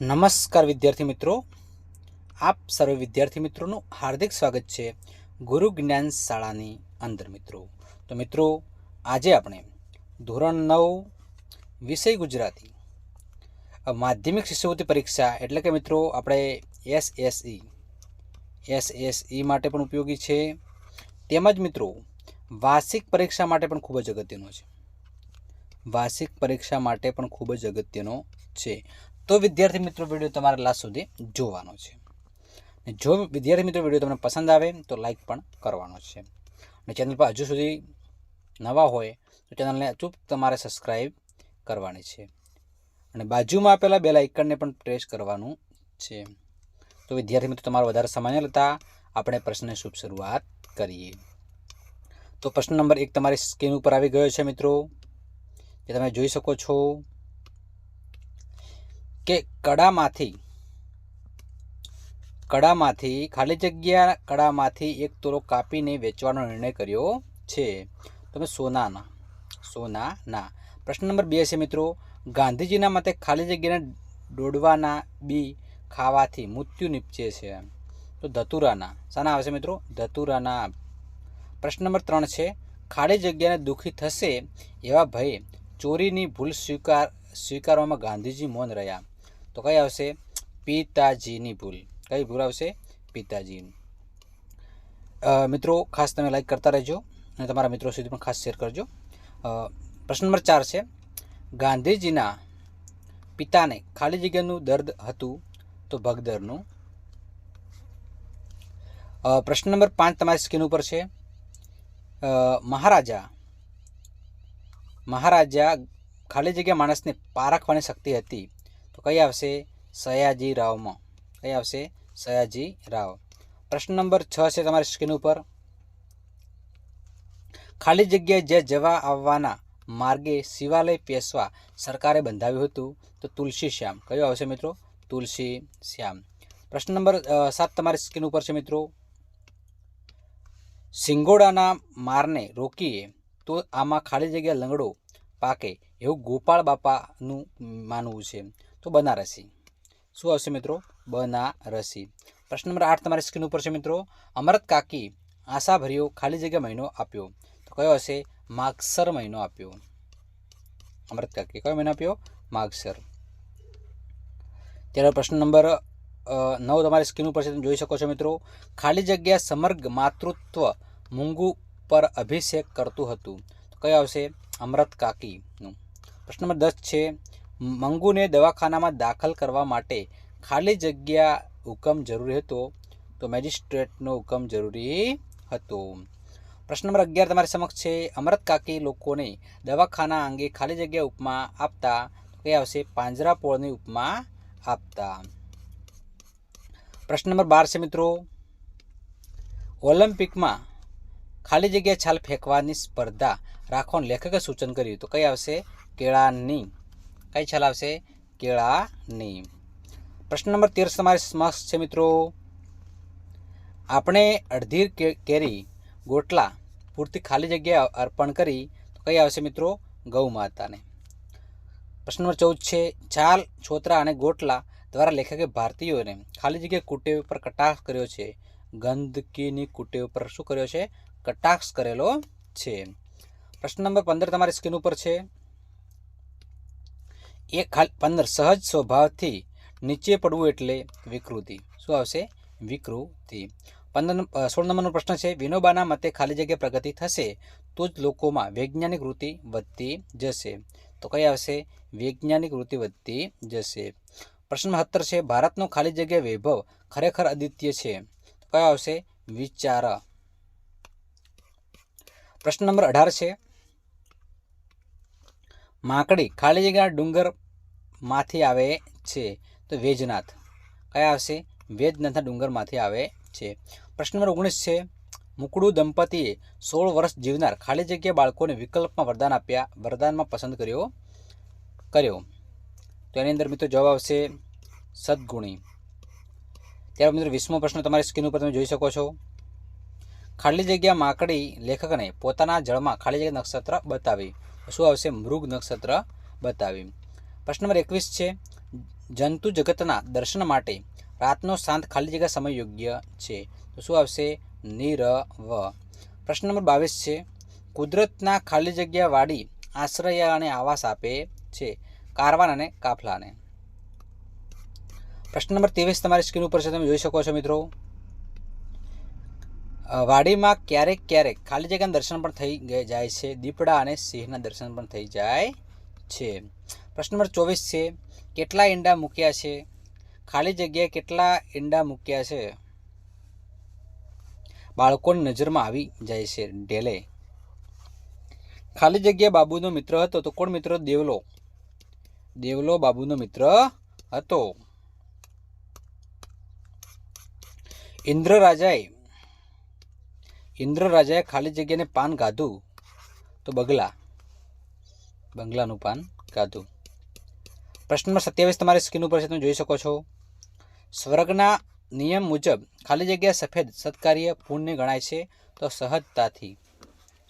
નમસ્કાર વિદ્યાર્થી મિત્રો. આપ સર્વે વિદ્યાર્થી મિત્રોનું હાર્દિક સ્વાગત છે ગુરુ જ્ઞાન શાળાની અંદર મિત્રો. તો મિત્રો, આજે આપણે ધોરણ નવ, વિષય ગુજરાતી, માધ્યમિક શિષ્યવૃત્તિ પરીક્ષા એટલે કે મિત્રો આપણે એસએસઈ એસએસઈ માટે પણ ઉપયોગી છે. તેમજ મિત્રો, વાર્ષિક પરીક્ષા માટે પણ ખૂબ જ અગત્યનો છે. વાર્ષિક પરીક્ષા માટે પણ ખૂબ જ અગત્યનો છે. તો વિદ્યાર્થી મિત્રો વીડિયો તમારે લાસ્ટ સુધી જોવાનો છે. અને જો વિદ્યાર્થી મિત્રો વીડિયો તમને પસંદ આવે, તો લાઇક પણ કરવાનો છે. અને ચેનલ પર હજુ સુધી નવા હોય, તો ચેનલને અચૂક તમારે સબસ્ક્રાઈબ કરવાની છે. અને બાજુમાં આપેલા બે લાઇકનને પણ પ્રેસ કરવાનું છે. તો વિદ્યાર્થી મિત્રો તમારો વધારે સમય લેતા આપણે પ્રશ્નની શુભ શરૂઆત કરીએ. તો પ્રશ્ન નંબર એક તમારી સ્ક્રીન ઉપર આવી ગયો છે મિત્રો. જે તમે જોઈ શકો છો. કે કડામાંથી કડામાંથી, ખાલી જગ્યા કડામાંથી એક તોલો કાપીને વેચવાનો નિર્ણય કર્યો છે. તમે સોનાના સોનાના. પ્રશ્ન નંબર બે છે મિત્રો. ગાંધીજીના મતે ખાલી જગ્યાને દોડવાના બી ખાવાથી મૃત્યુ નીપજે છે. તો ધતુરાના. શાના આવશે મિત્રો? ધતુરાના. પ્રશ્ન નંબર ત્રણ છે. ખાલી જગ્યાને દુઃખી થશે એવા ભય ચોરીની ભૂલ સ્વીકાર, સ્વીકારવામાં ગાંધીજી મૌન રહ્યા. તો કઈ આવશે? પિતાજીની ભૂલ. કઈ ભૂલ આવશે? પિતાજીની. મિત્રો, ખાસ તમે લાઈક કરતા રહેજો અને તમારા મિત્રો સુધી પણ ખાસ શેર કરજો. પ્રશ્ન નંબર ચાર છે, ગાંધીજીના પિતાને ખાલી જગ્યાનું દર્દ હતું તો ભગદરનું? પ્રશ્ન નંબર પાંચ તમારી સ્ક્રીન ઉપર છે. મહારાજા મહારાજા ખાલી જગ્યા માણસને પારખવાની શક્તિ હતી. તો કઈ આવશે? સયાજી રાવમાં. કઈ આવશે? સયાજી રાવ. પ્રશ્ન નંબર છ છે તમારી સ્ક્રીન ઉપર. ખાલી જગ્યાએ જે જવા આવવાના માર્ગે શિવાલય પેશવા સરકારે બંધાવ્યું હતું, તો તુલસી શ્યામ. કયો આવશે મિત્રો? તુલસી શ્યામ. પ્રશ્ન નંબર સાત તમારી સ્ક્રીન ઉપર છે મિત્રો. સિંગોડાના મારને રોકીએ તો આમાં ખાલી જગ્યા લંગડો પાકે એવું ગોપાળ બાપાનું માનવું છે. તો બનારસી. શું આવશે મિત્રો? બનારસી. પ્રશ્ન નંબર આઠ તમારી સ્ક્રીન ઉપર છે મિત્રો. અમરત કાકી આશાભર્યો ખાલી જગ્યા મહિનો આપ્યો. તો કયો હશે? માગસર મહિનો આપ્યો. અમરત કાકી, કયો મહિનો આપ્યો? માગસર. ત્યારે પ્રશ્ન નંબર નવ તમારી સ્ક્રીન ઉપર છે, તમે જોઈ શકો છો મિત્રો. ખાલી જગ્યા સમર્ગ માતૃત્વ મૂંગુ પર અભિષેક કરતું હતું. તો કયો આવશે? અમરત કાકીનું. પ્રશ્ન નંબર દસ છે મંગુને દવાખાનામાં દાખલ કરવા માટે ખાલી જગ્યા હુકમ જરૂરી હતો? તો મેજિસ્ટ્રેટનો હુકમ જરૂરી હતો. પ્રશ્ન નંબર અગિયાર તમારી સમક્ષ છે. અમરત કાકી લોકોને દવાખાના અંગે ખાલી જગ્યા ઉપમા આપતા કઈ આવશે પાંજરાપોળની ઉપમા આપતા. પ્રશ્ન નંબર બાર છે મિત્રો. ઓલિમ્પિકમાં ખાલી જગ્યા છાલ ફેંકવાની સ્પર્ધા રાખવાનું લેખકે સૂચન કર્યું. તો કઈ આવશે? કેળાની. કઈ છાલ આવશે? કેળાની પ્રશ્ન નંબર તેર તમારી સમક્ષ છે મિત્રો. આપણે અડધી કેરી, ગોટલા પૂરતી ખાલી જગ્યા અર્પણ કરી તો કઈ આવશે મિત્રો? ગૌ માતાને. પ્રશ્ન નંબર ચૌદ છે છાલ છોતરા અને ગોટલા દ્વારા લેખકે ભારતીયોને ખાલી જગ્યા કુટેવ પર કટાક્ષ કર્યો છે. ગંદકીની કુટેવ પર શું કર્યો છે? કટાક્ષ કરેલો છે. પ્રશ્ન નંબર પંદર તમારી સ્ક્રીન ઉપર છે. એક ખાલી પંદર સહજ સ્વભાવથી નીચે પડવું એટલે વિકૃતિ. શું આવશે? વિકૃતિ. પંદર સોળ નંબરનો પ્રશ્ન છે, વિનોબાના મતે ખાલી જગ્યા પ્રગતિ થશે તો જ લોકોમાં વૈજ્ઞાનિક વૃત્તિ વધતી જશે. તો કઈ આવશે? વૈજ્ઞાનિક વૃત્તિ વધતી જશે. પ્રશ્ન સત્તર છે, ભારતનો ખાલી જગ્યા વૈભવ ખરેખર અદ્વિતીય છે. તો કયો આવશે? વિચાર. પ્રશ્ન નંબર અઢાર છે માકડી ખાલી જગ્યા ડુંગરમાંથી આવે છે. તો વેજનાથ. કયા આવશે? વેજનાથના ડુંગરમાંથી આવે છે. પ્રશ્ન નંબર ઓગણીસ છે, મુકડું દંપતીએ સોળ વર્ષ જીવનાર ખાલી જગ્યા બાળકોને વિકલ્પમાં વરદાન આપ્યા, વરદાનમાં પસંદ કર્યો કર્યો. તો એની અંદર મિત્રો જવાબ આવશે સદગુણી. ત્યાર મિત્રો વીસમો પ્રશ્ન તમારી સ્ક્રીન ઉપર તમે જોઈ શકો છો. ખાલી જગ્યા માકડી લેખકને પોતાના જળમાં ખાલી જગ્યા નક્ષત્ર બતાવી. શું આવશે? મૃગ નક્ષત્ર બતાવી પ્રશ્ન નંબર એકવીસ છે, જંતુ જગતના દર્શન માટે રાતનો શાંત ખાલી જગ્યા સમય યોગ્ય છે? તો શું આવશે? નિરવ. પ્રશ્ન નંબર બાવીસ છે, કુદરતના ખાલી જગ્યા વાડી આશ્રય અને આવાસ આપે છે, કારવાન અને કાફલાને? પ્રશ્ન નંબર ત્રેવીસ તમારી સ્ક્રીન ઉપર છે, તમે જોઈ શકો છો મિત્રો. વાડીમાં ક્યારેક ક્યારેક ખાલી જગ્યાના દર્શન પણ થઈ જાય છે. દીપડા અને સિંહના દર્શન પણ થઈ જાય છે. પ્રશ્ન નંબર ચોવીસ છે, કેટલા ઈંડા મૂક્યા છે? ખાલી જગ્યાએ કેટલા ઈંડા મૂક્યા છે? બાળકોની નજરમાં આવી જાય છે ઢેલે. ખાલી જગ્યા બાબુનો મિત્ર હતો તો કોણ મિત્ર? દેવલો. દેવલો બાબુનો મિત્ર હતો. ઇન્દ્ર રાજાએ ઇન્દ્ર રાજાએ ખાલી જગ્યાને પાન ગાધું તો બગલા. બંગલાનું પાન ગાધું. પ્રશ્ન નંબર સત્યાવીસ તમારી સ્ક્રીન ઉપર છે, તમે જોઈ શકો છો. સ્વર્ગના નિયમ મુજબ ખાલી જગ્યા સફેદ સત્કાર્ય પુણ્ય ગણાય છે, તો સહજતાથી.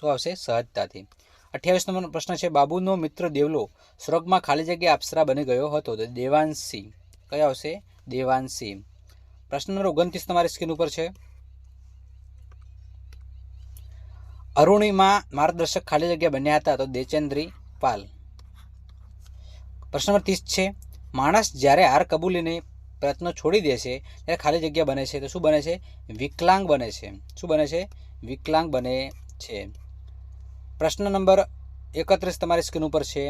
શું આવશે? સહજતાથી. અઠ્યાવીસ નંબરનો પ્રશ્ન છે, બાબુનો મિત્ર દેવલો સ્વર્ગમાં ખાલી જગ્યા અપ્સરા બની ગયો હતો, તો દેવાંશી. કયો આવશે? દેવાંશી. પ્રશ્ન નંબર ઓગણત્રીસ તમારી સ્ક્રીન ઉપર છે. અરુણિમા માર્ગદર્શક ખાલી જગ્યા બન્યા હતા તો દેચેન્દ્રી પાલ. પ્રશ્ન નંબર ત્રીસ છે, માણસ જ્યારે હાર કબૂલીને પ્રયત્નો છોડી દે છે, ત્યારે ખાલી જગ્યા બને છે તો શું બને છે? વિકલાંગ બને છે. શું બને છે? વિકલાંગ બને છે. પ્રશ્ન નંબર એકત્રીસ તમારી સ્ક્રીન ઉપર છે.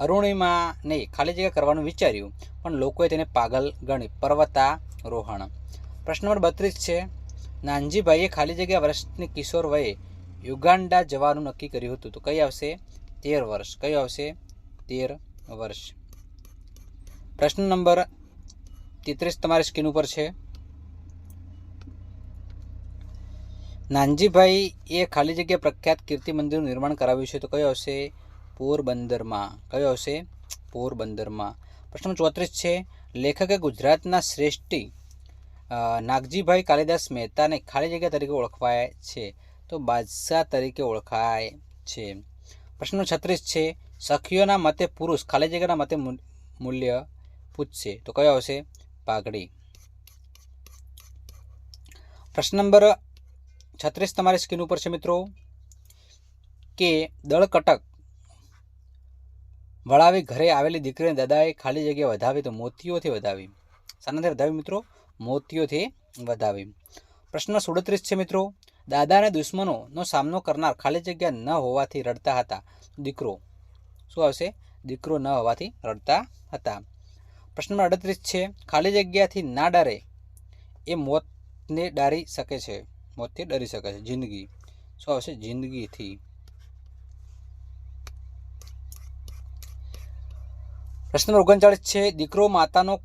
અરુણિમાને ખાલી જગ્યા કરવાનું વિચાર્યું, પણ લોકોએ તેને પાગલ ગણી. પર્વતારોહણ. પ્રશ્ન નંબર બત્રીસ છે, નાનજીભાઈએ ખાલી જગ્યા વર્ષની કિશોર વયે યુગાન્ડા જવાનું નક્કી કર્યું હતું. તો કઈ આવશે? તેર વર્ષ. કયું આવશે? તેર વર્ષ. પ્રશ્ન નંબર તેત્રીસ તમારી સ્ક્રીન ઉપર છે. નાનજીભાઈ એ ખાલી જગ્યા પ્રખ્યાત કીર્તિ મંદિરનું નિર્માણ કરાવ્યું છે. તો કયો આવશે? પોરબંદરમાં. કયો આવશે? પોરબંદરમાં. પ્રશ્ન ચોત્રીસ છે. લેખકે ગુજરાતના શ્રેષ્ઠી નાગજીભાઈ કાલિદાસ મહેતાને ખાલી જગ્યા તરીકે ઓળખવાય છે. તો બાદશાહ તરીકે ઓળખાય છે. પ્રશ્ન છત્રીસ છે, સખીઓના મતે પુરુષ ખાલી જગ્યાના મતે મૂલ્ય પૂછશે. તો કયો આવશે? પાઘડી. પ્રશ્ન નંબર છત્રીસ તમારી સ્ક્રીન ઉપર છે મિત્રો. કે દળ કટક વળાવી ઘરે આવેલી દીકરીને દાદાએ ખાલી જગ્યા વધાવી તો મોતીઓથી વધાવી. શાનાથી વધાવી મિત્રો? મોતીઓથી વધાવી. પ્રશ્ન સુડત્રીસ છે મિત્રો. દાદાને દુશ્મનોનો સામનો કરનાર ખાલી જગ્યા ન હોવાથી રડતા હતા. દીકરો, શું આવશે? દીકરો ન હોવાથી રડતા હતા. પ્રશ્ન નંબર અડત્રીસ છે, ખાલી જગ્યાથી ના ડરે એ મોતને ડારી શકે છે. મોતથી ડરી શકે છે. જિંદગી. શું આવશે? જિંદગીથી. પ્રશ્ન નંબર ઓગણચાળીસ છે, દીકરો માતાનો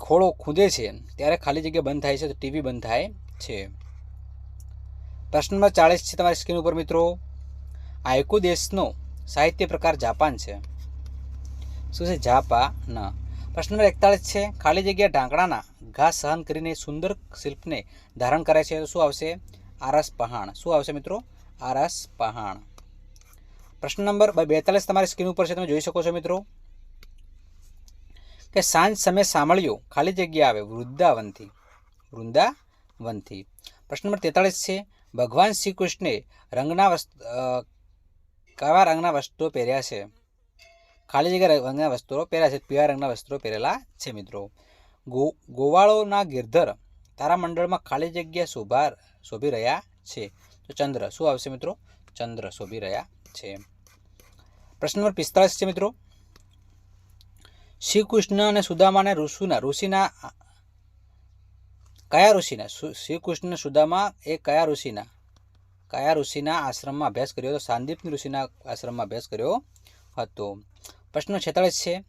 ખોળો ખૂંદે છે. ત્યારે ખાલી જગ્યા બંધ થાય છે, તો ટીવી બંધ થાય છે. પ્રશ્ન નંબર ચાળીસ છે તમારી સ્ક્રીન ઉપર મિત્રો. આયકુ દેશનો સાહિત્ય પ્રકાર જાપાન છે. શું છે જાપાન પ્રશ્ન નંબર એકતાળીસ છે, ખાલી જગ્યા ઢાંકણાના ઘા સહન કરીને સુંદર શિલ્પને ધારણ કરે છે તો શું આવશે? આરસ પહાણ. શું આવશે મિત્રો? આરસ પહાણ. પ્રશ્ન નંબર બેતાલીસ તમારી સ્ક્રીન ઉપર છે, તમે જોઈ શકો છો મિત્રો. કે સાંજ સમયે સાંભળ્યો, ખાલી જગ્યા આવે, વૃંદાવનથી. વૃંદાવનથી. પ્રશ્ન નંબર તેતાળીસ છે ભગવાન શ્રી કૃષ્ણે રંગના વસ્ત્ર કયા રંગના વસ્ત્રો પહેર્યા છે. ખાલી જગ્યા રંગના વસ્ત્રો પહેર્યા છે, પીળા રંગના વસ્ત્રો પહેરેલા છે મિત્રો. ગો, ગોવાળોના ગિરધર તારામંડળમાં ખાલી જગ્યા શોભા, શોભી રહ્યા છે. તો ચંદ્ર, શું આવશે મિત્રો? ચંદ્ર શોભી રહ્યા છે. પ્રશ્ન નંબર પિસ્તાળીસ છે મિત્રો. શ્રી કૃષ્ણ અને સુદામાને ઋષુના, ઋષિના કયા ઋષિના? શ્રી કૃષ્ણ સુદામા એ કયા ઋષિના? કયા ઋષિના આશ્રમમાં અભ્યાસ કર્યો હતો? સાંદીપની ઋષિના આશ્રમમાં અભ્યાસ કર્યો હતો. પ્રશ્ન છેતાળીસ છે.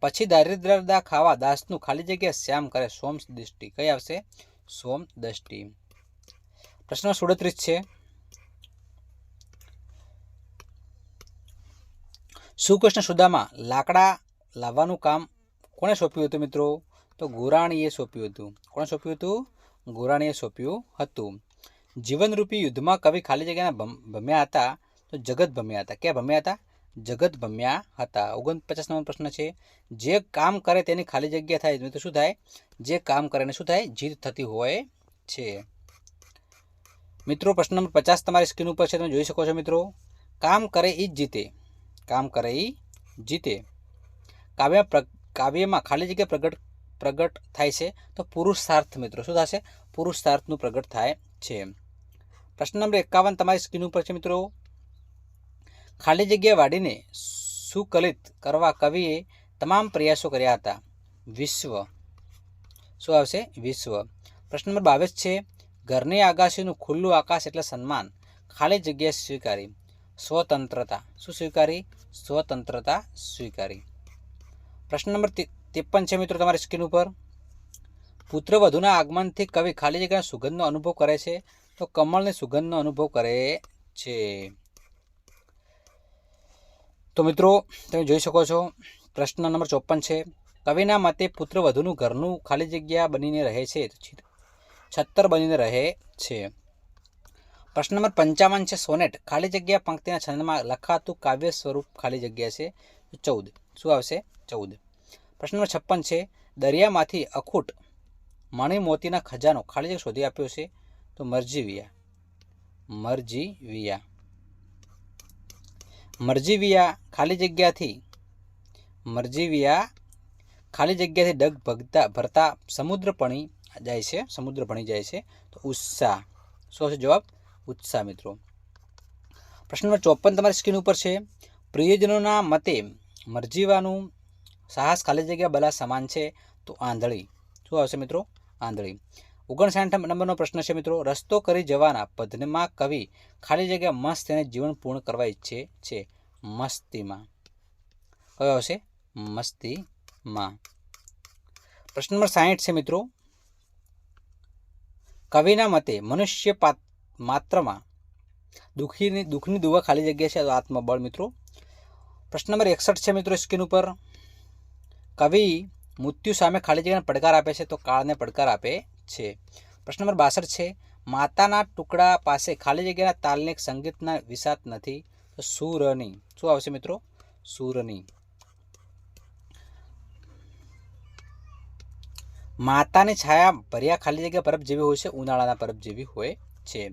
પછી દારિદ્રતા ખાવા દાસનું ખાલી જગ્યા શ્યામ કરે? સોમ દૃષ્ટિ કઈ આવશે? સોમ દ્રષ્ટિ. પ્રશ્ન સુડત્રીસ છે. સુકૃષ્ણ સુદામા લાકડા લાવવાનું કામ કોણે સોંપ્યું હતું મિત્રો? તો ગોરાણીએ સોંપ્યું હતું. કોણે સોંપ્યું હતું? ગોરાણીએ સોંપ્યું હતું. જીવનરૂપી યુદ્ધમાં કવિ ખાલી જગ્યાના ભમ્યા હતા તો જગત ભમ્યા હતા. ક્યાં ભમ્યા હતા? જગત ભમ્યા હતા. ઓગણપચાસ નંબર પ્રશ્ન છે, જે કામ કરે તેની ખાલી જગ્યા થાય તો શું થાય? જે કામ કરે ને શું થાય? જીત થતી હોય છે. મિત્રો, પ્રશ્ન નંબર પચાસ તમારી સ્ક્રીન ઉપર છે, તમે જોઈ શકો છો મિત્રો. કામ કરે એ જ જીતે. કામ કરે એ જીતે. કાવ્ય કાવ્યમાં ખાલી જગ્યા પ્રગટ પ્રગટ થાય છે. તો પુરુષાર્થ મિત્રો, શું થશે? પુરુષાર્થનું પ્રગટ થાય છે. પ્રશ્ન નંબર એકાવન તમારી સ્ક્રીન ઉપર છે મિત્રો. ખાલી જગ્યા વાડીને સુકલિત કરવા કવિએ તમામ પ્રયાસો કર્યા હતા. વિશ્વ. શું આવશે? વિશ્વ. પ્રશ્ન નંબર બાવીસ છે, ઘરની આગાશીનું ખુલ્લું આકાશ એટલે સન્માન. ખાલી જગ્યા સ્વીકારી. સ્વતંત્રતા. શું સ્વીકારી? સ્વતંત્રતા સ્વીકારી. પ્રશ્ન નંબર ત્રેપન છે મિત્રો તમારી સ્ક્રીન ઉપર. પુત્ર વધુના આગમનથી કવિ ખાલી જગ્યાના સુગંધનો અનુભવ કરે છે. તો કમળની સુગંધનો અનુભવ કરે છે. તો મિત્રો, તમે જોઈ શકો છો, પ્રશ્ન નંબર ચોપન છે. કવિના મતે પુત્ર વધુનું ઘરનું ખાલી જગ્યા બનીને રહે છે. છત્તર બનીને રહે છે. પ્રશ્ન નંબર પંચાવન છે, સોનેટ, ખાલી જગ્યા પંક્તિના છંદમાં લખાતું કાવ્ય સ્વરૂપ ખાલી જગ્યા છે. ચૌદ. શું આવશે? ચૌદ. પ્રશ્ન નંબર છપ્પન છે, દરિયામાંથી અખૂટ મણી મોતીના ખજાનો ખાલી જગ્યા શોધી આપ્યો છે, તો મરજીવિયા મરજીવિયા મરજીવિયા ખાલી જગ્યાથી. મરજીવિયા ખાલી જગ્યાથી ડગ ભગતા, ભરતા સમુદ્ર પણી જાય છે, સમુદ્ર ભણી જાય છે, તો ઉત્સાહ. શું હશે જવાબ? ઉત્સાહ મિત્રો. પ્રશ્ન નંબર ચોપન તમારી સ્ક્રીન ઉપર છે. પ્રિયજનોના મતે મરજીવાનું સાહસ ખાલી જગ્યા બલા સમાન છે, તો આંધળી. શું આવશે મિત્રો? આંધળી. ઓગણસાઠ નંબરનો પ્રશ્ન છે મિત્રો, રસ્તો કરી જવાના પદ્યમાં કવિ ખાલી જગ્યા મસ્ત અને જીવન પૂર્ણ કરવા ઈચ્છે છે. મસ્તીમાં. કયો આવશે? મસ્તીમાં. પ્રશ્ન નંબર સાહીઠ છે મિત્રો. કવિના મતે મનુષ્ય માત્રમાં દુઃખીની દુઃખની દુવા ખાલી જગ્યા છે આત્મબળ મિત્રો. પ્રશ્ન નંબર એકસઠ છે મિત્રો, સ્ક્રીન ઉપર. કવિ મૃત્યુ સામે ખાલી જગ્યાને પડકાર આપે છે તો કાળને પડકાર આપે છે. પ્રશ્ન નંબર બાસઠ છે, માતાના ટુકડા પાસે ખાલી જગ્યાના તાલને સંગીતના વિસાત નથી તો સુરની. શું આવશે મિત્રો? સુરની. માતાની છાયા ભર્યા ખાલી જગ્યા પરબ જેવી હોય છે, ઉનાળાના પરબ જેવી હોય છે.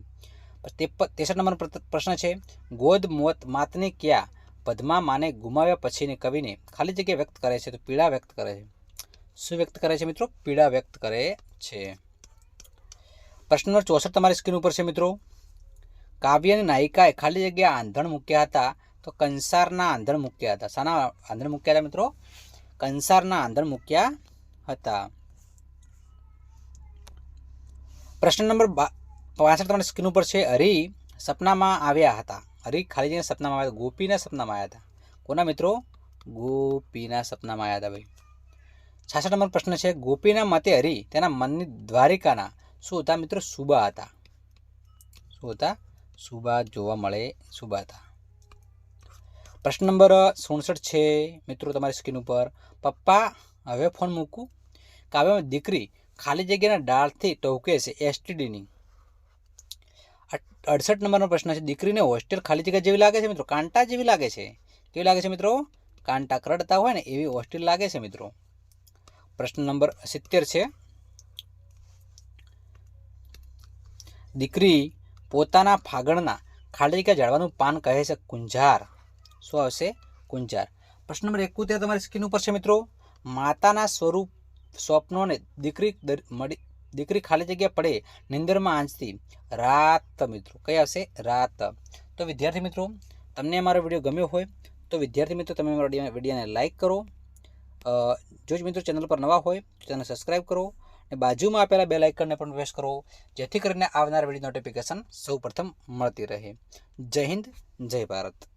તેસઠ નંબરનો પ્રશ્ન છે, ગોદ મોત માતની ક્યાં પદ્મા માને ગુમાવ્યા પછીની કવિને ખાલી જગ્યા વ્યક્ત કરે છે તો પીડા વ્યક્ત કરે છે. શું વ્યક્ત કરે છે મિત્રો? પીડા વ્યક્ત કરે છે. પ્રશ્ન નંબર ચોસઠ તમારી સ્ક્રીન ઉપર છે મિત્રો. કાવ્યની નાયિકાએ ખાલી જગ્યા આંધણ મૂક્યા હતા તો કંસારના આંધણ મૂક્યા હતા. શાના આંધણ મૂક્યા હતા મિત્રો? કંસારના આંધણ મૂક્યા હતા. પ્રશ્ન નંબર પાસઠ તમારી સ્ક્રીન ઉપર છે. હરી સપનામાં આવ્યા હતા. હરી ખાલી જગ્યા સપનામાં આવ્યા હતા, ગોપીના સપનામાં આવ્યા હતા. કોના મિત્રો? ગોપીના સપનામાં આવ્યા હતા ભાઈ. છાસઠ નંબર પ્રશ્ન છે, ગોપીના મતે હરી તેના મનની દ્વારિકાના શું હતા મિત્રો સુબા હતા. શું હતા સુબા જોવા મળે સુબા હતા. પ્રશ્ન નંબર સુડસઠ છે, મિત્રો તમારી સ્ક્રીન ઉપર. પપ્પા, હવે ફોન મૂકું. કાવ્યમાં દીકરી ખાલી જગ્યાના ડાળથી ટોકે છે એસટીડીની અડસઠ નંબરનો પ્રશ્ન છે. દીકરીને હોસ્ટેલ ખાલી જગ્યા જેવી લાગે છે મિત્રો? કાંટા જેવી લાગે છે. કેવી લાગે છે મિત્રો? કાંટા કરડતા હોય ને એવી હોસ્ટેલ લાગે છે મિત્રો. પ્રશ્ન નંબર સિત્તેર છે. દીકરી પોતાના ફાગણના ખાલી જગ્યા ઝાડવાનું પાન કહે છે કુંજાર. શું આવશે? કુંજાર. પ્રશ્ન નંબર એકોતેર તમારી સ્ક્રીન ઉપર છે મિત્રો. માતાના સ્વરૂપ, સ્વપ્નોને દીકરી મળી દીકરી ખાલી જગ્યા પડે, નિંદરમાં આંચતી. રાત મિત્રો, કઈ આવશે? રાત. તો વિદ્યાર્થી મિત્રો, તમને અમારો વીડિયો ગમ્યો હોય, તો વિદ્યાર્થી મિત્રો, તમે અમારા વિડીયોને લાઇક કરો. જો જ મિત્રો ચેનલ પર નવા હોય, તો તેને સબસ્ક્રાઈબ કરો અને બાજુમાં આપેલા બે લાઇકનને પણ પ્રેસ કરો, જેથી કરીને આવનાર વીડિયો નોટિફિકેશન સૌ મળતી રહે. જય હિન્દ, જય ભારત.